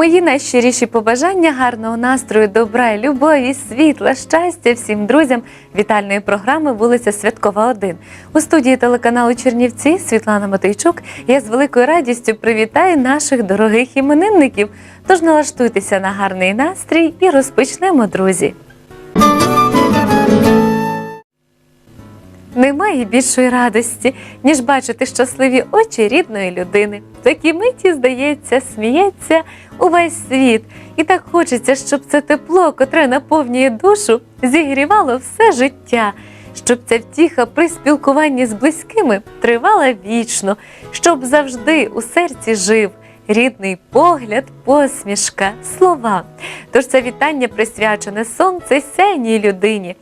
Мої найщиріші побажання гарного настрою, добра, любові, світла, щастя всім друзям вітальної програми вулиця Святкова 1. У студії телеканалу Чернівці Світлана Матейчук. Я з великою радістю привітаю наших дорогих іменинників. Тож налаштуйтеся на гарний настрій і розпочнемо, друзі. Немає більшої радості, ніж бачити щасливі очі рідної людини. В такій миті, здається, сміється увесь світ. І так хочеться, щоб це тепло, котре наповнює душу, зігрівало все життя, щоб ця втіха при спілкуванні з близькими тривала вічно, щоб завжди у серці жив. Рідний погляд, посмішка, слова. Тож це вітання присвячене сонце сяйній людині.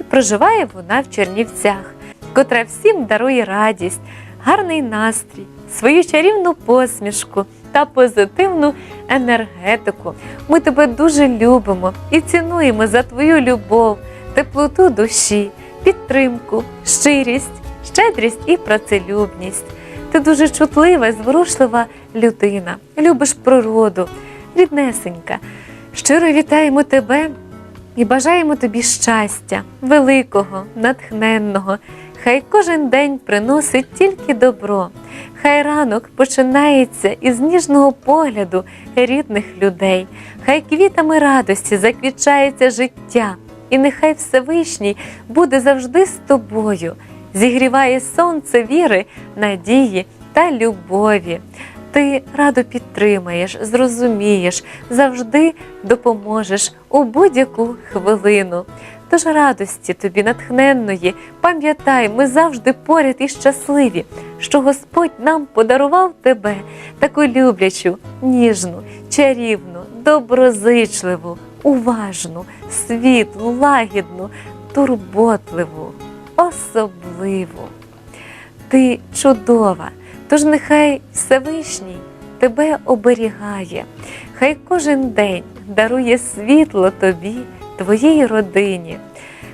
І проживає вона в Чернівцях, котра всім дарує радість, гарний настрій, свою чарівну посмішку та позитивну енергетику. Ми тебе дуже любимо і цінуємо за твою любов, теплоту душі, підтримку, щирість, щедрість і працелюбність. Ти дуже чутлива, і зворушлива людина, любиш природу, ріднесенька. Щиро вітаємо тебе і бажаємо тобі щастя, великого, натхненного. Хай кожен день приносить тільки добро. Хай ранок починається із ніжного погляду рідних людей. Хай квітами радості заквічається життя, і нехай Всевишній буде завжди з тобою, зігріває сонце віри, надії та любові. Ти радо підтримаєш, зрозумієш, завжди допоможеш у будь-яку хвилину. Тож радості тобі натхненної, пам'ятай, ми завжди поряд і щасливі, що Господь нам подарував тебе, таку люблячу, ніжну, чарівну, доброзичливу, уважну, світлу, лагідну, турботливу, особливу. Ти чудова, тож нехай Всевишній тебе оберігає, хай кожен день дарує світло тобі, твоїй родині,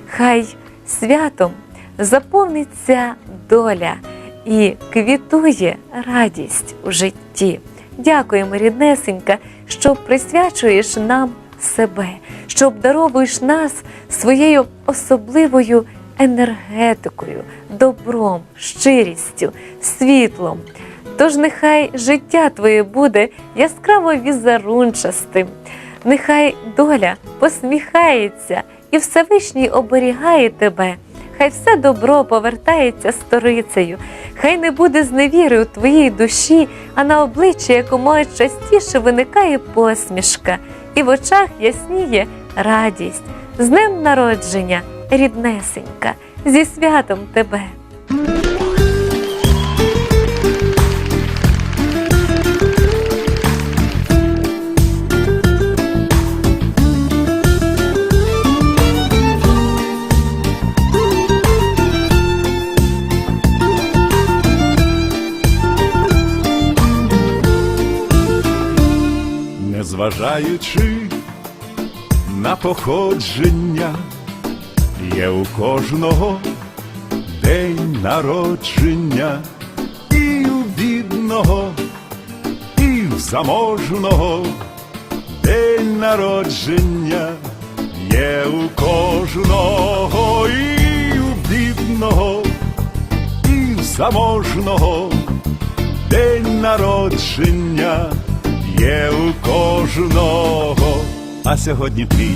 хай святом заповниться доля і квітує радість у житті. Дякуємо, ріднесенька, що присвячуєш нам себе, що обдаровуєш нас своєю особливою енергетикою, добром, щирістю, світлом. Тож нехай життя твоє буде яскраво візерунчастим, нехай доля посміхається і Всевишній оберігає тебе. Хай все добро повертається сторицею, хай не буде зневіри у твоїй душі, а на обличчі якомога частіше виникає посмішка, і в очах ясніє радість. З днем народження, ріднесенька, зі святом тебе! Незважаючи на походження, є у кожного день народження, і у бідного, і в заможного. День народження, є у кожного, і у бідного, і в заможного. День народження є у кожного, а сьогодні твій,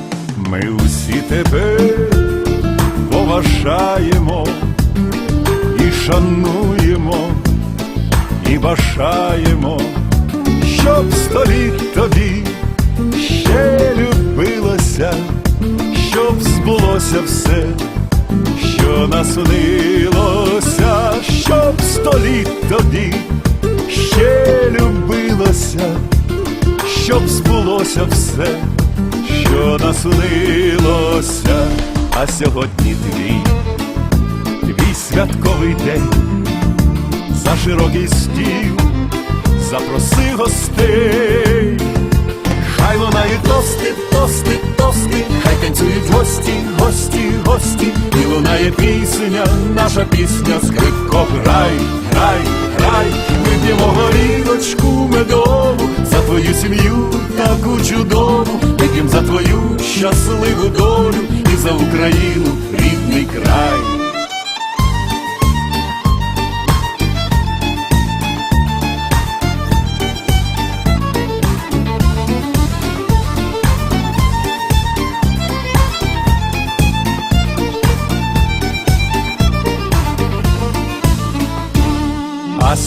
Ми усі тебе поважаємо і шануємо, і бажаємо, щоб століт тобі ще любилося, щоб збулося все, що наснилося, щоб століт тобі ще любилося, щоб збулося все, що наснилося, а сьогодні твій, твій святковий день, за широкий стіл, запроси гостей. Хай лунають тости, тости, тости, хай танцюють гості, і лунає пісня, наша пісня, скрипко, грай, грай, грай, вип'ємо горілочку медову, за твою сім'ю таку чудову, вип'єм за твою щасливу долю і за Україну рідний край.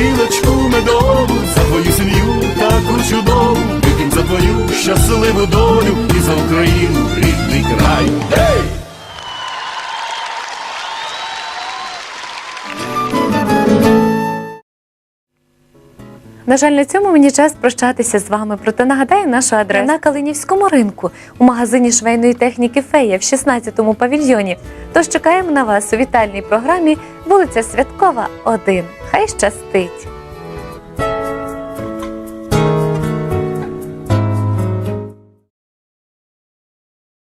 горілочку медову, за твою сім'ю таку чудову, вип'ємо за твою щасливу долю і за Україну рідний край. На жаль, на цьому мені час прощатися з вами. Проте нагадаю нашу адресу на Калинівському ринку у магазині швейної техніки Фея в 16-му павільйоні. Тож чекаємо на вас у вітальній програмі вулиця Святкова 1. Хай щастить!